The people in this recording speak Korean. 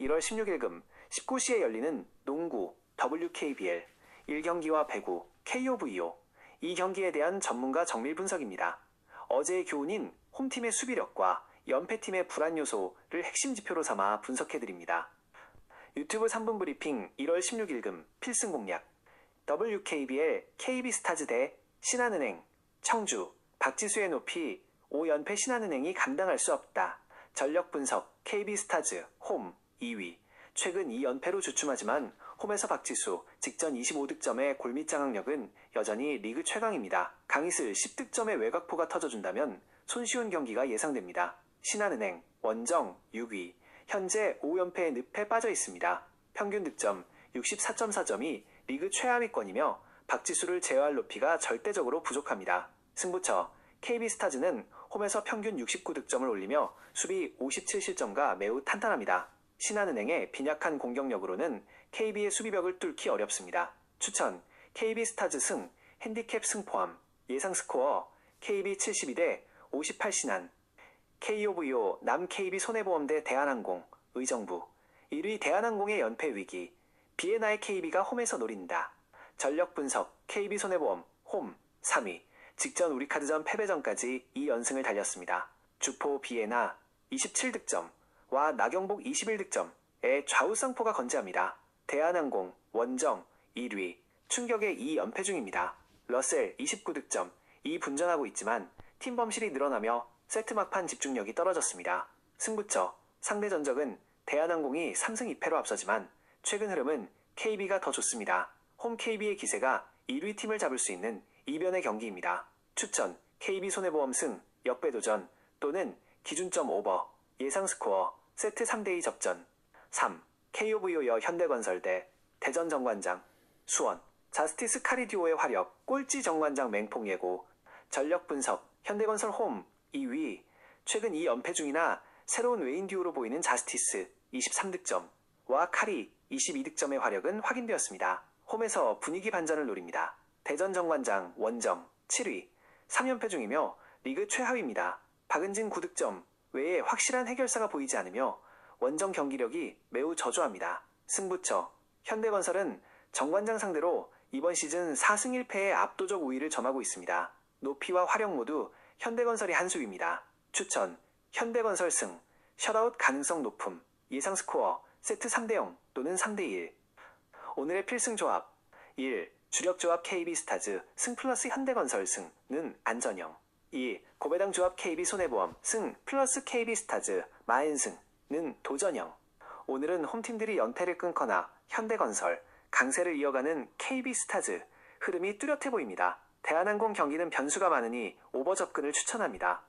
1월 16일금 19시에 열리는 농구 WKBL 1경기와 배구 KOVO 이 경기에 대한 전문가 정밀 분석입니다. 어제의 교훈인 홈팀의 수비력과 연패팀의 불안 요소를 핵심 지표로 삼아 분석해드립니다. 유튜브 3분 브리핑 1월 16일금 필승 공략 WKBL KB스타즈 대 신한은행 청주 박지수의 높이 5연패 신한은행이 감당할 수 없다. 전력 분석 KB스타즈 홈 2위 최근 2연패로 주춤하지만 홈에서 박지수 직전 25득점의 골밑 장악력은 여전히 리그 최강입니다. 강희슬 10득점의 외곽포가 터져준다면 손쉬운 경기가 예상됩니다. 신한은행 원정 6위 현재 5연패의 늪에 빠져 있습니다. 평균 득점 64.4점이 리그 최하위권이며 박지수를 제어할 높이가 절대적으로 부족합니다. 승부처 KB스타즈는 홈에서 평균 69득점을 올리며 수비 57실점과 매우 탄탄합니다. 신한은행의 빈약한 공격력으로는 KB의 수비벽을 뚫기 어렵습니다. 추천 KB스타즈 승 핸디캡 승 포함 예상 스코어 KB 72대 58 신한 KOVO 남 KB 손해보험대 대한항공 의정부 1위 대한항공의 연패 위기 비에나의 KB가 홈에서 노린다. 전력 분석 KB 손해보험 홈 3위 직전 우리카드전 패배전까지 2연승을 달렸습니다. 주포 비에나 27득점 와 나경복 21득점의 좌우쌍포가 건재합니다. 대한항공 원정 1위 충격의 2연패 중입니다. 러셀 29득점 2 분전하고 있지만 팀 범실이 늘어나며 세트 막판 집중력이 떨어졌습니다. 승부처 상대 전적은 대한항공이 3승 2패로 앞서지만 최근 흐름은 KB가 더 좋습니다. 홈 KB의 기세가 1위 팀을 잡을 수 있는 이변의 경기입니다. 추천 KB 손해보험 승 역배도전 또는 기준점 오버 예상 스코어 세트 3대2 접전 3. KOVO여 현대건설 대 대전 정관장 수원 자스티스 카리듀오의 화력 꼴찌 정관장 맹폭 예고 전력 분석 현대건설 홈 2위 최근 2연패 중이나 새로운 외인 듀오로 보이는 자스티스 23득점와 카리 22득점의 화력은 확인되었습니다. 홈에서 분위기 반전을 노립니다. 대전 정관장 원정 7위 3연패 중이며 리그 최하위입니다. 박은진 9득점 외에 확실한 해결사가 보이지 않으며 원정 경기력이 매우 저조합니다. 승부처 현대건설은 정관장 상대로 이번 시즌 4승 1패의 압도적 우위를 점하고 있습니다. 높이와 화력 모두 현대건설이 한 수입니다. 추천 현대건설 승 셧아웃 가능성 높음 예상 스코어 세트 3대0 또는 3대1 오늘의 필승 조합 1. 주력 조합 KB스타즈 승 플러스 현대건설 승는 안전영 2. 고배당 조합 KB 손해보험 승 플러스 KB스타즈 마인승는 도전영 오늘은 홈팀들이 연패를 끊거나 현대건설 강세를 이어가는 KB스타즈 흐름이 뚜렷해 보입니다. 대한항공 경기는 변수가 많으니 오버 접근을 추천합니다.